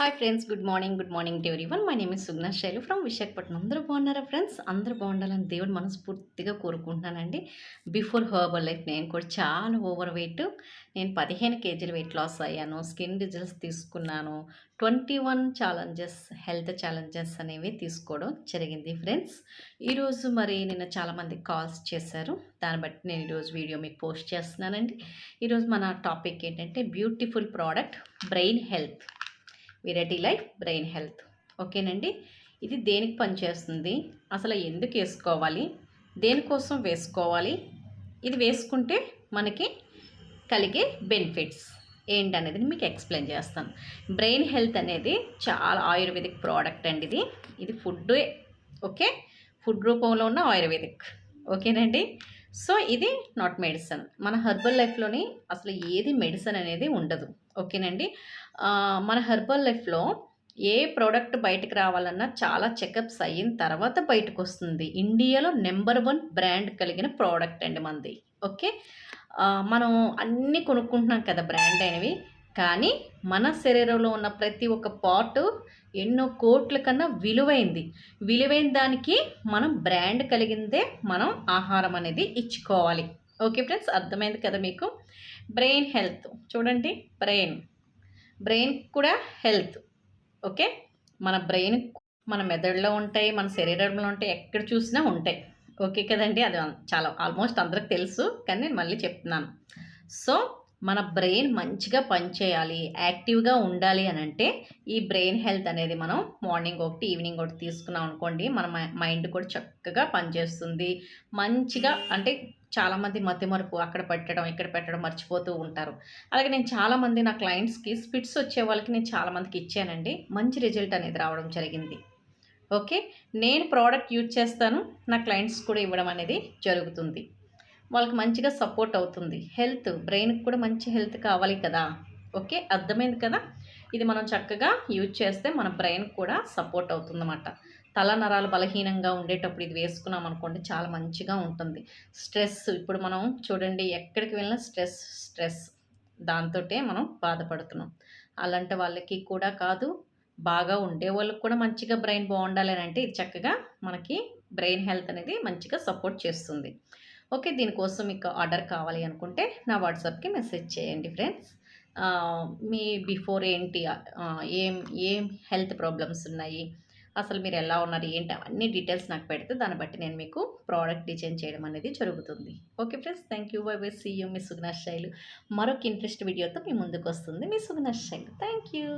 Hi friends good morning good morning to one my name is Sugna Shailu from Visakhapatnam అందరూ బాగున్నారా friends అందరూ బాగుండాలని దేవుడు మనస్ఫూర్తిగా కోరుకుంటున్నానండి. బిఫోర్ హర్బల్ లైఫ్ నేను కూడా చాలా ఓవర్ వెయిట్ నేను పదిహేను కేజీలు వెయిట్ లాస్ అయ్యాను. స్కిన్ రిజల్ట్స్ తీసుకున్నాను. Twenty one challenges health challenges అనేవి తీసుకోవడం జరిగింది ఫ్రెండ్స్ ఈరోజు మరి నిన్న చాలామంది కాల్స్ చేశారు. దాన్ని బట్టి నేను ఈరోజు వీడియో మీకు పోస్ట్ చేస్తున్నానండి. ఈరోజు మన టాపిక్ ఏంటంటే beautiful product brain health variety life brain health. ఓకేనండి? ఇది దేనికి పనిచేస్తుంది? అసలు ఎందుకు వేసుకోవాలి? దేనికోసం వేసుకోవాలి? ఇది వేసుకుంటే మనకి కలిగే బెనిఫిట్స్ ఏంటనేది మీకు ఎక్స్ప్లెయిన్ చేస్తాను. బ్రెయిన్ హెల్త్ అనేది చాలా ఆయుర్వేదిక్ ప్రోడక్ట్ అండి ఇది. ఇది ఫుడ్ ఓకే? ఫుడ్ రూపంలో ఉన్న ఆయుర్వేదిక్. ఓకేనండి? సో ఇది నాట్ మెడిసిన్ మన హెర్బల్ లైఫ్లోని అసలు ఏది మెడిసిన్ అనేది ఉండదు. ఓకేనండి? మన హెర్బల్ లైఫ్లో ఏ ప్రోడక్ట్ బయటకు రావాలన్నా చాలా చెకప్స్ అయిన తర్వాత బయటకు వస్తుంది ఇండియాలో నెంబర్ వన్ బ్రాండ్ కలిగిన ప్రోడక్ట్ అండి మనది ఓకే? మనం అన్నీ కొనుక్కుంటున్నాం కదా బ్రాండ్ అనేవి. కానీ మన శరీరంలో ఉన్న ప్రతి ఒక్క పార్ట్ ఎన్నో కోట్ల కన్నా విలువైంది. విలువైన దానికి మనం బ్రాండ్ కలిగిందే మనం ఆహారం అనేది ఇచ్చుకోవాలి. ఓకే ఫ్రెండ్స్ అర్థమైంది కదా మీకు? Brain health. చూడండి బ్రెయిన్. బ్రెయిన్ కూడా హెల్త్. ఓకే? మన బ్రెయిన్ మన మెదడులో ఉంటాయి మన శరీరంలో ఉంటాయి ఎక్కడ చూసినా ఉంటాయి. ఓకే కదండి? అది చాలా ఆల్మోస్ట్ అందరికి తెలుసు కానీ నేను మళ్ళీ చెప్తున్నాను. సో మన బ్రెయిన్ మంచిగా పనిచేయాలి యాక్టివ్గా ఉండాలి అని అంటే ఈ బ్రెయిన్ హెల్త్ అనేది మనం మార్నింగ్ ఒకటి ఈవినింగ్ ఒకటి తీసుకున్నాం అనుకోండి మన మైండ్ కూడా చక్కగా పనిచేస్తుంది. మంచిగా అంటే చాలామంది మధ్య అక్కడ పెట్టడం ఇక్కడ పెట్టడం మర్చిపోతూ ఉంటారు. అలాగే నేను చాలామంది నా క్లయింట్స్కి స్పిట్స్ వచ్చే వాళ్ళకి నేను చాలామందికి ఇచ్చానండి. మంచి రిజల్ట్ అనేది రావడం జరిగింది. ఓకే? నేను ప్రోడక్ట్ యూజ్ చేస్తాను నా క్లయింట్స్ కూడా ఇవ్వడం అనేది జరుగుతుంది. వాళ్ళకి మంచిగా సపోర్ట్ అవుతుంది. హెల్త్ బ్రెయిన్కి కూడా మంచి హెల్త్ కావాలి కదా. ఓకే అర్థమైంది కదా? ఇది మనం చక్కగా యూజ్ చేస్తే మన బ్రెయిన్ కూడా సపోర్ట్ అవుతుందన్నమాట. తల నరాలు బలహీనంగా ఉండేటప్పుడు ఇది వేసుకున్నాం అనుకోండి చాలా మంచిగా ఉంటుంది. స్ట్రెస్ ఇప్పుడు మనం చూడండి ఎక్కడికి వెళ్ళినా స్ట్రెస్ స్ట్రెస్ దాంతో మనం బాధపడుతున్నాం. అలాంటి వాళ్ళకి కూడా కాదు బాగా ఉండే వాళ్ళకి కూడా మంచిగా బ్రెయిన్ బాగుండాలి అని అంటే ఇది చక్కగా మనకి బ్రెయిన్ హెల్త్ అనేది మంచిగా సపోర్ట్ చేస్తుంది. ఓకే దీనికోసం మీకు ఆర్డర్ కావాలి అనుకుంటే నా వాట్సాప్కి మెసేజ్ చేయండి ఫ్రెండ్స్. మీ బిఫోర్ ఏంటి? ఏం ఏం హెల్త్ ప్రాబ్లమ్స్ ఉన్నాయి? అసలు మీరు ఎలా ఉన్నారు? ఏంటి? అవన్నీ డీటెయిల్స్ నాకు పెడితే దాన్ని బట్టి నేను మీకు ప్రోడక్ట్ డిజైన్ చేయడం అనేది జరుగుతుంది. Okay friends thank you. Bye bye. See you. మీ సుగ్నా శైలు. మరొక ఇంట్రెస్ట్ వీడియోతో మీ ముందుకు వస్తుంది మీ సుగ్నా శైలు. Thank you.